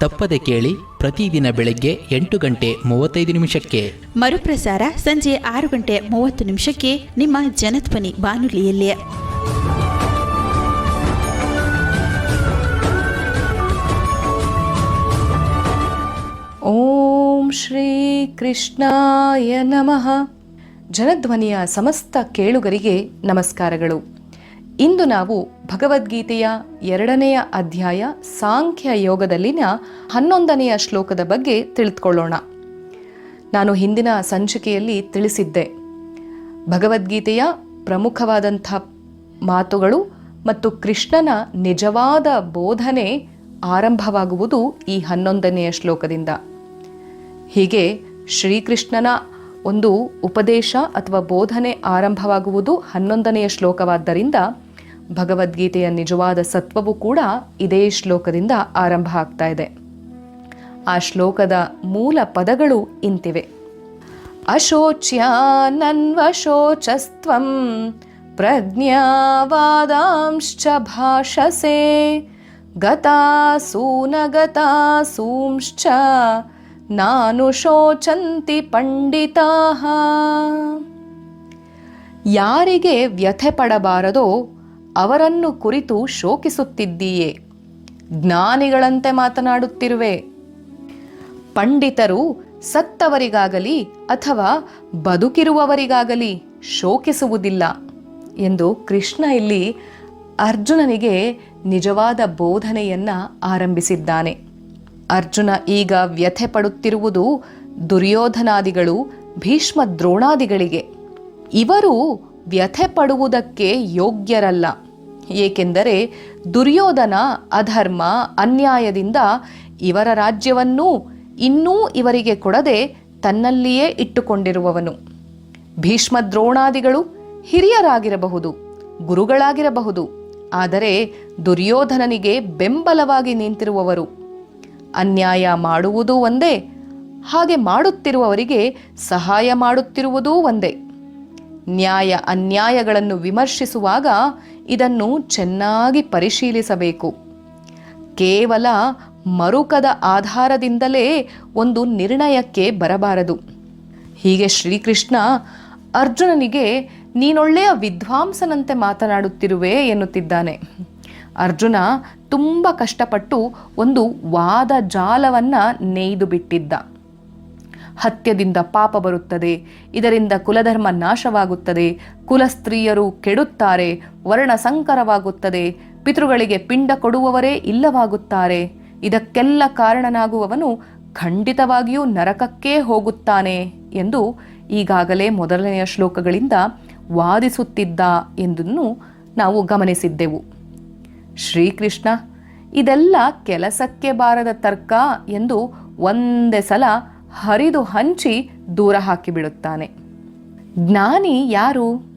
ತಪ್ಪದೆ ಕೇಳಿ ಪ್ರತಿದಿನ ಬೆಳಗ್ಗೆ ಎಂಟು ಗಂಟೆ ಮೂವತ್ತೈದು ನಿಮಿಷಕ್ಕೆ. ಮರುಪ್ರಸಾರ ಸಂಜೆ ಆರು ಗಂಟೆ ಮೂವತ್ತು ನಿಮಿಷಕ್ಕೆ ನಿಮ್ಮ ಜನಧ್ವನಿ ಬಾನುಲಿಯಲ್ಲಿ. ಓಂ ಶ್ರೀ ಕೃಷ್ಣಾಯ ನಮಃ. ಜನಧ್ವನಿಯ ಸಮಸ್ತ ಕೇಳುಗರಿಗೆ ನಮಸ್ಕಾರಗಳು. ಇಂದು ನಾವು ಭಗವದ್ಗೀತೆಯ ಎರಡನೆಯ ಅಧ್ಯಾಯ ಸಾಂಖ್ಯ ಯೋಗದಲ್ಲಿನ ಹನ್ನೊಂದನೆಯ ಶ್ಲೋಕದ ಬಗ್ಗೆ ತಿಳಿದುಕೊಳ್ಳೋಣ. ನಾನು ಹಿಂದಿನ ಸಂಚಿಕೆಯಲ್ಲಿ ತಿಳಿಸಿದ್ದೆ. ಭಗವದ್ಗೀತೆಯ ಪ್ರಮುಖವಾದಂಥ ಮಾತುಗಳು ಮತ್ತು ಕೃಷ್ಣನ ನಿಜವಾದ ಬೋಧನೆ ಆರಂಭವಾಗುವುದು ಈ ಹನ್ನೊಂದನೆಯ ಶ್ಲೋಕದಿಂದ. ಹೀಗೆ ಶ್ರೀಕೃಷ್ಣನ ಒಂದು ಉಪದೇಶ ಅಥವಾ ಬೋಧನೆ ಆರಂಭವಾಗುವುದು ಹನ್ನೊಂದನೆಯ ಶ್ಲೋಕವಾದ್ದರಿಂದ ಭಗವದ್ಗೀತೆಯ ನಿಜವಾದ ಸತ್ವವು ಕೂಡ ಇದೇ ಶ್ಲೋಕದಿಂದ ಆರಂಭ ಆಗ್ತಾ ಇದೆ. ಆ ಶ್ಲೋಕದ ಮೂಲ ಪದಗಳು ಇಂತಿವೆ. ಅಶೋಚ್ಯಾನನ್ವಶೋಚಸ್ತ್ವಂ ಪ್ರಜ್ಞಾವಾದಾಂಶ್ಚ ಭಾಷಸೆ ಗತಾಸೂನಗತಾಸೂಂಶ್ಚ ನಾನು ಶೋಚಂತಿ ಪಂಡಿತಾ. ಯಾರಿಗೆ ವ್ಯಥೆ ಪಡಬಾರದೋ ಅವರನ್ನು ಕುರಿತು ಶೋಕಿಸುತ್ತಿದ್ದೀಯೆ. ಜ್ಞಾನಿಗಳಂತೆ ಮಾತನಾಡುತ್ತಿರುವೆ. ಪಂಡಿತರು ಸತ್ತವರಿಗಾಗಲಿ ಅಥವಾ ಬದುಕಿರುವವರಿಗಾಗಲಿ ಶೋಕಿಸುವುದಿಲ್ಲ ಎಂದು ಕೃಷ್ಣ ಇಲ್ಲಿ ಅರ್ಜುನನಿಗೆ ನಿಜವಾದ ಬೋಧನೆಯನ್ನ ಆರಂಭಿಸಿದ್ದಾನೆ. ಅರ್ಜುನ ಈಗ ವ್ಯಥೆ ಪಡುತ್ತಿರುವುದು ದುರ್ಯೋಧನಾದಿಗಳು, ಭೀಷ್ಮ ದ್ರೋಣಾದಿಗಳಿಗೆ. ಇವರು ವ್ಯಥೆ ಪಡುವುದಕ್ಕೆ ಯೋಗ್ಯರಲ್ಲ. ಏಕೆಂದರೆ ದುರ್ಯೋಧನ ಅಧರ್ಮ ಅನ್ಯಾಯದಿಂದ ಇವರ ರಾಜ್ಯವನ್ನೂ ಇನ್ನೂ ಇವರಿಗೆ ಕೊಡದೆ ತನ್ನಲ್ಲಿಯೇ ಇಟ್ಟುಕೊಂಡಿರುವವನು. ಭೀಷ್ಮ ದ್ರೋಣಾದಿಗಳು ಹಿರಿಯರಾಗಿರಬಹುದು, ಗುರುಗಳಾಗಿರಬಹುದು, ಆದರೆ ದುರ್ಯೋಧನನಿಗೆ ಬೆಂಬಲವಾಗಿ ನಿಂತಿರುವವರು. ಅನ್ಯಾಯ ಮಾಡುವುದೂ ಒಂದೇ, ಹಾಗೆ ಮಾಡುತ್ತಿರುವವರಿಗೆ ಸಹಾಯ ಮಾಡುತ್ತಿರುವುದೂ ಒಂದೇ. ನ್ಯಾಯ ಅನ್ಯಾಯಗಳನ್ನು ವಿಮರ್ಶಿಸುವಾಗ ಇದನ್ನು ಚೆನ್ನಾಗಿ ಪರಿಶೀಲಿಸಬೇಕು. ಕೇವಲ ಮರುಕದ ಆಧಾರದಿಂದಲೇ ಒಂದು ನಿರ್ಣಯಕ್ಕೆ ಬರಬಾರದು. ಹೀಗೆ ಶ್ರೀಕೃಷ್ಣ, ಅರ್ಜುನನಿಗೆ ನೀನೊಳ್ಳೆಯ ವಿದ್ವಾಂಸನಂತೆ ಮಾತನಾಡುತ್ತಿರುವೆ ಎನ್ನುತ್ತಿದ್ದಾನೆ. ಅರ್ಜುನ ತುಂಬ ಕಷ್ಟಪಟ್ಟು ಒಂದು ವಾದ ಜಾಲವನ್ನು ನೇಯ್ದು ಬಿಟ್ಟಿದ್ದ ಹತ್ಯದಿಂದ ಪಾಪ ಬರುತ್ತದೆ. ಇದರಿಂದ ಕುಲಧರ್ಮ ನಾಶವಾಗುತ್ತದೆ. ಕುಲ ಸ್ತ್ರೀಯರು ಕೆಡುತ್ತಾರೆ. ವರ್ಣ ಸಂಕರವಾಗುತ್ತದೆ ಪಿತೃಗಳಿಗೆ ಪಿಂಡ ಕೊಡುವವರೇ ಇಲ್ಲವಾಗುತ್ತಾರೆ. ಇದಕ್ಕೆಲ್ಲ ಕಾರಣನಾಗುವವನು ಖಂಡಿತವಾಗಿಯೂ ನರಕಕ್ಕೇ ಹೋಗುತ್ತಾನೆ ಎಂದು ಈಗಾಗಲೇ ಮೊದಲನೆಯ ಶ್ಲೋಕಗಳಿಂದ ವಾದಿಸುತ್ತಿದ್ದ ಎಂದನ್ನು ನಾವು ಗಮನಿಸಿದ್ದೆವು. ಶ್ರೀಕೃಷ್ಣ, ಇದೆಲ್ಲ ಕೆಲಸಕ್ಕೆ ಬಾರದ ತರ್ಕ ಎಂದು ಒಂದೇ ಸಲ ಹರಿದು ಹಂಚಿ ದೂರ ಹಾಕಿಬಿಡುತ್ತಾನೆ ಜ್ಞಾನಿ ಯಾರು?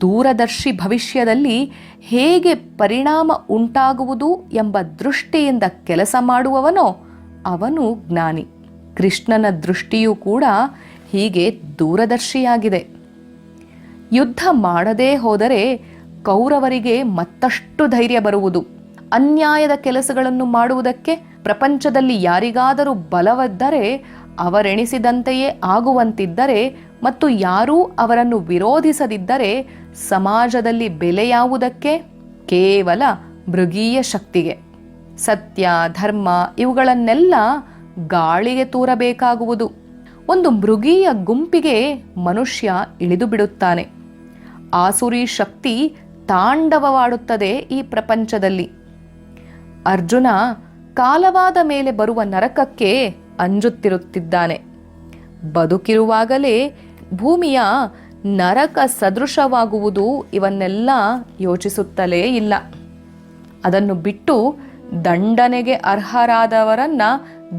ದೂರದರ್ಶಿ ಭವಿಷ್ಯದಲ್ಲಿ ಹೇಗೆ ಪರಿಣಾಮ ಉಂಟಾಗುವುದು ಎಂಬ ದೃಷ್ಟಿಯಿಂದ ಕೆಲಸ ಮಾಡುವವನೋ ಅವನು ಜ್ಞಾನಿ. ಕೃಷ್ಣನ ದೃಷ್ಟಿಯೂ ಕೂಡ ಹೀಗೆ ದೂರದರ್ಶಿಯಾಗಿದೆ. ಯುದ್ಧ ಮಾಡದೇ ಹೋದರೆ ಕೌರವರಿಗೆ ಮತ್ತಷ್ಟು ಧೈರ್ಯ ಬರುವುದು. ಅನ್ಯಾಯದ ಕೆಲಸಗಳನ್ನು ಮಾಡುವುದಕ್ಕೆ ಪ್ರಪಂಚದಲ್ಲಿ ಯಾರಿಗಾದರೂ ಬಲವಿದ್ದರೆ ಅವರೆಣಿಸಿದಂತೆಯೇ ಆಗುವಂತಿದ್ದರೆ ಮತ್ತು ಯಾರೂ ಅವರನ್ನು ವಿರೋಧಿಸದಿದ್ದರೆ ಸಮಾಜದಲ್ಲಿ ಬೆಲೆ ಯಾವುದಕ್ಕೆ ಕೇವಲ ಮೃಗೀಯ ಶಕ್ತಿಗೆ. ಸತ್ಯ, ಧರ್ಮ ಇವುಗಳನ್ನೆಲ್ಲ ಗಾಳಿಗೆ ತೂರಬೇಕಾಗುವುದು. ಒಂದು ಮೃಗೀಯ ಗುಂಪಿಗೆ ಮನುಷ್ಯ ಇಳಿದು ಬಿಡುತ್ತಾನೆ ಆಸುರಿ ಶಕ್ತಿ ತಾಂಡವವಾಡುತ್ತದೆ ಈ ಪ್ರಪಂಚದಲ್ಲಿ. ಅರ್ಜುನ ಕಾಲವಾದ ಮೇಲೆ ಬರುವ ನರಕಕ್ಕೆ ಅಂಜುತ್ತಿರುತ್ತಿದ್ದಾನೆ. ಬದುಕಿರುವಾಗಲೇ ಭೂಮಿಯ ನರಕ ಸದೃಶವಾಗುವುದು ಇವನ್ನೆಲ್ಲ ಯೋಚಿಸುತ್ತಲೇ ಇಲ್ಲ. ಅದನ್ನು ಬಿಟ್ಟು ದಂಡನೆಗೆ ಅರ್ಹರಾದವರನ್ನ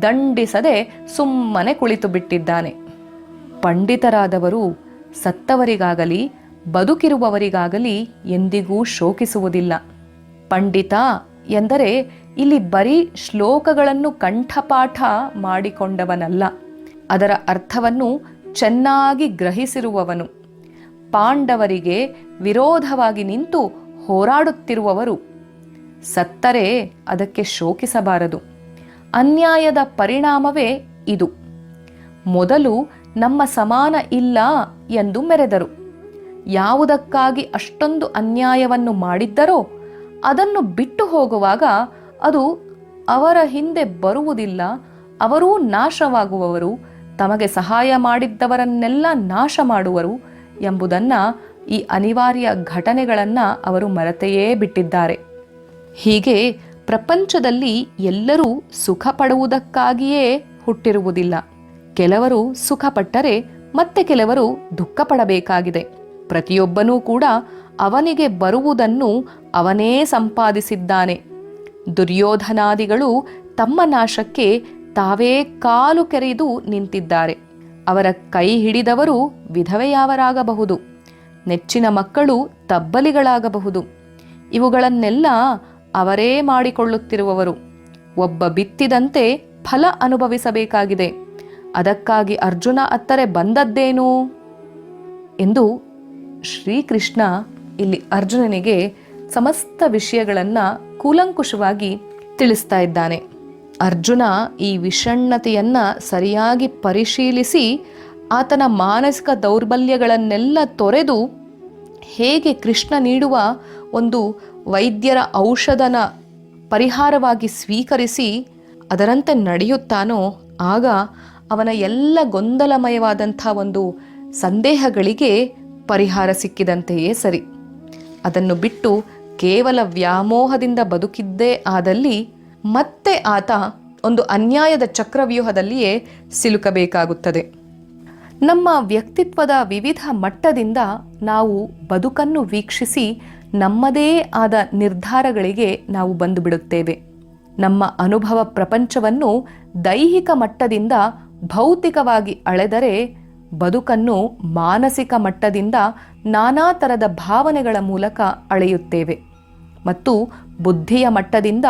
ದಂಡಿಸದೆ ಸುಮ್ಮನೆ ಕುಳಿತು ಬಿಟ್ಟಿದ್ದಾನೆ. ಪಂಡಿತರಾದವರು ಸತ್ತವರಿಗಾಗಲಿ, ಬದುಕಿರುವವರಿಗಾಗಲಿ ಎಂದಿಗೂ ಶೋಕಿಸುವುದಿಲ್ಲ. ಪಂಡಿತ ಎಂದರೆ ಇಲ್ಲಿ ಬರೀ ಶ್ಲೋಕಗಳನ್ನು ಕಂಠಪಾಠ ಮಾಡಿಕೊಂಡವನಲ್ಲ. ಅದರ ಅರ್ಥವನ್ನು ಚೆನ್ನಾಗಿ ಗ್ರಹಿಸಿರುವವನು. ಪಾಂಡವರಿಗೆ ವಿರೋಧವಾಗಿ ನಿಂತು ಹೋರಾಡುತ್ತಿರುವವರು. ಸತ್ತರೆ ಅದಕ್ಕೆ ಶೋಕಿಸಬಾರದು. ಅನ್ಯಾಯದ ಪರಿಣಾಮವೇ ಇದು. ಮೊದಲು ನಮ್ಮ ಸಮಾನ ಇಲ್ಲ ಎಂದು ಮೆರೆದರು. ಯಾವುದಕ್ಕಾಗಿ ಅಷ್ಟೊಂದು ಅನ್ಯಾಯವನ್ನು ಮಾಡಿದ್ದರೋ ಅದನ್ನು ಬಿಟ್ಟು ಹೋಗುವಾಗ ಅದು ಅವರ ಹಿಂದೆ ಬರುವುದಿಲ್ಲ, ಅವರೂ ನಾಶವಾಗುವವರು, ತಮಗೆ ಸಹಾಯ ಮಾಡಿದ್ದವರನ್ನೆಲ್ಲ ನಾಶ ಮಾಡುವರು ಎಂಬುದನ್ನು ಈ ಅನಿವಾರ್ಯ ಘಟನೆಗಳನ್ನು ಅವರು ಮರೆತೆಯೇ ಬಿಟ್ಟಿದ್ದಾರೆ. ಹೀಗೆ ಪ್ರಪಂಚದಲ್ಲಿ ಎಲ್ಲರೂ ಸುಖ ಪಡುವುದಕ್ಕಾಗಿಯೇ ಹುಟ್ಟಿರುವುದಿಲ್ಲ. ಕೆಲವರು ಸುಖಪಟ್ಟರೆ ಮತ್ತೆ ಕೆಲವರು ದುಃಖ ಪಡಬೇಕಾಗಿದೆ ಪ್ರತಿಯೊಬ್ಬನೂ ಕೂಡ ಅವನಿಗೆ ಬರುವುದನ್ನು ಅವನೇ ಸಂಪಾದಿಸಿದ್ದಾನೆ. ದುರ್ಯೋಧನಾದಿಗಳು ತಮ್ಮ ನಾಶಕ್ಕೆ ತಾವೇ ಕಾಲು ಕೆರೆದು ನಿಂತಿದ್ದಾರೆ. ಅವರ ಕೈ ಹಿಡಿದವರು ವಿಧವೆಯಾವರಾಗಬಹುದು. ನೆಚ್ಚಿನ ಮಕ್ಕಳು ತಬ್ಬಲಿಗಳಾಗಬಹುದು. ಇವುಗಳನ್ನೆಲ್ಲ ಅವರೇ ಮಾಡಿಕೊಳ್ಳುತ್ತಿರುವವರು. ಒಬ್ಬ ಬಿತ್ತಿದಂತೆ ಫಲ ಅನುಭವಿಸಬೇಕಾಗಿದೆ. ಅದಕ್ಕಾಗಿ ಅರ್ಜುನ ಅತ್ತರೆ ಬಂದದ್ದೇನು? ಎಂದು ಶ್ರೀಕೃಷ್ಣ ಇಲ್ಲಿ ಅರ್ಜುನನಿಗೆ ಸಮಸ್ತ ವಿಷಯಗಳನ್ನು ಕೂಲಂಕುಷವಾಗಿ ತಿಳಿಸ್ತಾ ಇದ್ದಾನೆ. ಅರ್ಜುನ ಈ ವಿಷಣ್ಣತೆಯನ್ನ ಸರಿಯಾಗಿ ಪರಿಶೀಲಿಸಿ ಆತನ ಮಾನಸಿಕ ದೌರ್ಬಲ್ಯಗಳನ್ನೆಲ್ಲ ತೊರೆದು ಹೇಗೆ ಕೃಷ್ಣ ನೀಡುವ ಒಂದು ವೈದ್ಯರ ಔಷಧನ ಪರಿಹಾರವಾಗಿ ಸ್ವೀಕರಿಸಿ ಅದರಂತೆ ನಡೆಯುತ್ತಾನೋ, ಆಗ ಅವನ ಎಲ್ಲ ಗೊಂದಲಮಯವಾದಂಥ ಒಂದು ಸಂದೇಹಗಳಿಗೆ ಪರಿಹಾರ ಸಿಕ್ಕಿದಂತೆಯೇ ಸರಿ. ಅದನ್ನು ಬಿಟ್ಟು ಕೇವಲ ವ್ಯಾಮೋಹದಿಂದ ಬದುಕಿದ್ದೇ ಆದಲ್ಲಿ ಮತ್ತೆ ಆತ ಒಂದು ಅನ್ಯಾಯದ ಚಕ್ರವ್ಯೂಹದಲ್ಲಿಯೇ ಸಿಲುಕಬೇಕಾಗುತ್ತದೆ. ನಮ್ಮ ವ್ಯಕ್ತಿತ್ವದ ವಿವಿಧ ಮಟ್ಟದಿಂದ ನಾವು ಬದುಕನ್ನು ವೀಕ್ಷಿಸಿ ನಮ್ಮದೇ ಆದ ನಿರ್ಧಾರಗಳಿಗೆ ನಾವು ಬಂದು ಬಿಡುತ್ತೇವೆ ನಮ್ಮ ಅನುಭವ ಪ್ರಪಂಚವನ್ನು ದೈಹಿಕ ಮಟ್ಟದಿಂದ ಭೌತಿಕವಾಗಿ ಅಳೆದರೆ ಬದುಕನ್ನು ಮಾನಸಿಕ ಮಟ್ಟದಿಂದ ನಾನಾ ಥರದ ಭಾವನೆಗಳ ಮೂಲಕ ಅಳೆಯುತ್ತೇವೆ. ಮತ್ತು ಬುದ್ಧಿಯ ಮಟ್ಟದಿಂದ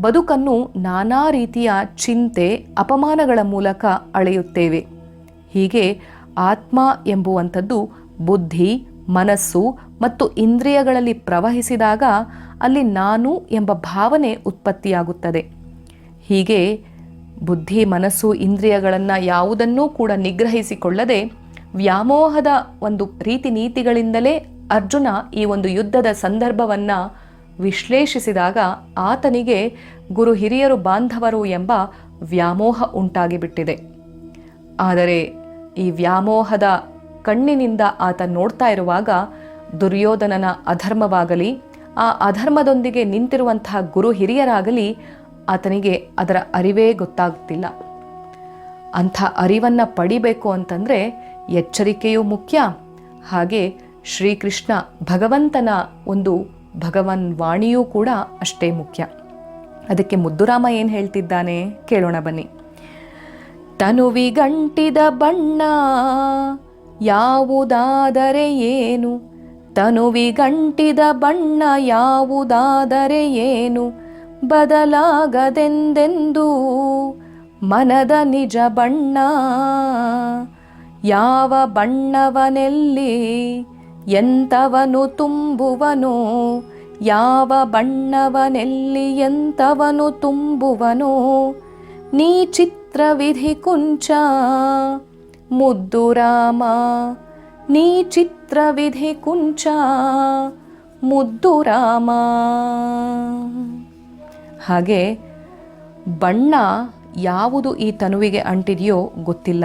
ಬದುಕನ್ನು ನಾನಾ ರೀತಿಯ ಚಿಂತೆ, ಅಪಮಾನಗಳ ಮೂಲಕ ಅಳೆಯುತ್ತೇವೆ. ಹೀಗೆ ಆತ್ಮ ಎಂಬುವಂಥದ್ದು ಬುದ್ಧಿ, ಮನಸ್ಸು ಮತ್ತು ಇಂದ್ರಿಯಗಳಲ್ಲಿ ಪ್ರವಹಿಸಿದಾಗ ಅಲ್ಲಿ ನಾನು ಎಂಬ ಭಾವನೆ ಉತ್ಪತ್ತಿಯಾಗುತ್ತದೆ. ಹೀಗೆ ಬುದ್ಧಿ, ಮನಸ್ಸು, ಇಂದ್ರಿಯಗಳನ್ನು ಯಾವುದನ್ನೂ ಕೂಡ ನಿಗ್ರಹಿಸಿಕೊಳ್ಳದೆ ವ್ಯಾಮೋಹದ ಒಂದು ರೀತಿ ನೀತಿಗಳಿಂದಲೇ ಅರ್ಜುನ ಈ ಒಂದು ಯುದ್ಧದ ಸಂದರ್ಭವನ್ನು ವಿಶ್ಲೇಷಿಸಿದಾಗ ಆತನಿಗೆ ಗುರು ಹಿರಿಯರು ಬಾಂಧವರು ಎಂಬ ವ್ಯಾಮೋಹ ಉಂಟಾಗಿಬಿಟ್ಟಿದೆ. ಆದರೆ ಈ ವ್ಯಾಮೋಹದ ಕಣ್ಣಿನಿಂದ ಆತ ನೋಡ್ತಾ ಇರುವಾಗ ದುರ್ಯೋಧನನ ಅಧರ್ಮವಾಗಲಿ, ಆ ಅಧರ್ಮದೊಂದಿಗೆ ನಿಂತಿರುವಂತಹ ಗುರು ಹಿರಿಯರಾಗಲಿ ಆತನಿಗೆ ಅದರ ಅರಿವೇ ಗೊತ್ತಾಗ್ತಿಲ್ಲ ಅಂಥ ಅರಿವನ್ನು ಪಡಿಬೇಕು ಅಂತಂದರೆ ಎಚ್ಚರಿಕೆಯೂ ಮುಖ್ಯ. ಹಾಗೆ ಶ್ರೀಕೃಷ್ಣ ಭಗವಂತನ ಒಂದು ಭಗವನ್ ವಾಣಿಯೂ ಕೂಡ ಅಷ್ಟೇ ಮುಖ್ಯ. ಅದಕ್ಕೆ ಮುದ್ದುರಾಮ ಏನು ಹೇಳ್ತಿದ್ದಾನೆ? ಕೇಳೋಣ ಬನ್ನಿ. ತನುವಿಗಂಟಿದ ಬಣ್ಣ ಯಾವುದಾದರೆ ಏನು? ತನುವಿಗಂಟಿದ ಬಣ್ಣ ಯಾವುದಾದರೆ ಏನು? ಬದಲಾಗದೆಂದೆಂದು ಮನದ ನಿಜ ಬಣ್ಣ. ಯಾವ ಬಣ್ಣವನೆಲ್ಲಿ ಎಂತವನು ತುಂಬುವನೋ, ಯಾವ ಬಣ್ಣವನೆಲ್ಲಿ ಎಂತವನು ತುಂಬುವನೋ, ನೀ ಚಿತ್ರವಿಧಿ ಕುಂಚ, ಮುದ್ದು ರಾಮ, ನೀ ಚಿತ್ರವಿಧಿ ಕುಂಚ, ಮುದ್ದು ರಾಮ. ಹಾಗೆ ಬಣ್ಣ ಯಾವುದು ಈ ತನುವಿಗೆ ಅಂಟಿದೆಯೋ ಗೊತ್ತಿಲ್ಲ.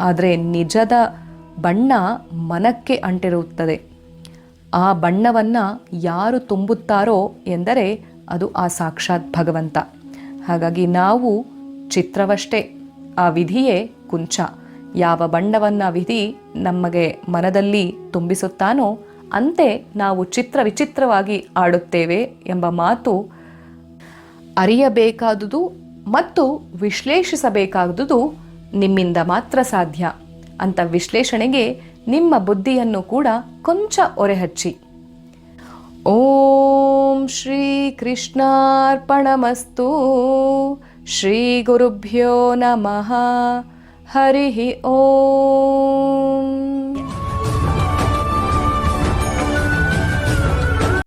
ಆದರೆ ನಿಜದ ಬಣ್ಣ ಮನಕ್ಕೆ ಅಂಟಿರುತ್ತದೆ. ಆ ಬಣ್ಣವನ್ನು ಯಾರು ತುಂಬುತ್ತಾರೋ ಎಂದರೆ ಅದು ಆ ಸಾಕ್ಷಾತ್ ಭಗವಂತ. ಹಾಗಾಗಿ ನಾವು ಚಿತ್ರವಷ್ಟೇ, ಆ ವಿಧಿಯೇ ಕುಂಚ. ಯಾವ ಬಣ್ಣವನ್ನು ವಿಧಿ ನಮಗೆ ಮನದಲ್ಲಿ ತುಂಬಿಸುತ್ತಾನೋ ಅಂತೆ ನಾವು ಚಿತ್ರ ವಿಚಿತ್ರವಾಗಿ ಆಡುತ್ತೇವೆ ಎಂಬ ಮಾತು ಅರಿಯಬೇಕಾದುದು ಮತ್ತು ವಿಶ್ಲೇಷಿಸಬೇಕಾದುದು ನಿಮ್ಮಿಂದ ಮಾತ್ರ ಸಾಧ್ಯ. ಅಂತ ವಿಶ್ಲೇಷಣೆಗೆ ನಿಮ್ಮ ಬುದ್ಧಿಯನ್ನು ಕೂಡ ಕೊಂಚ ಒರೆಹಚ್ಚಿ. ಓಂ ಶ್ರೀ ಕೃಷ್ಣಾರ್ಪಣಮಸ್ತು. ಶ್ರೀ ಗುರುಭ್ಯೋ ನಮಃ. ಹರಿ ಓಂ.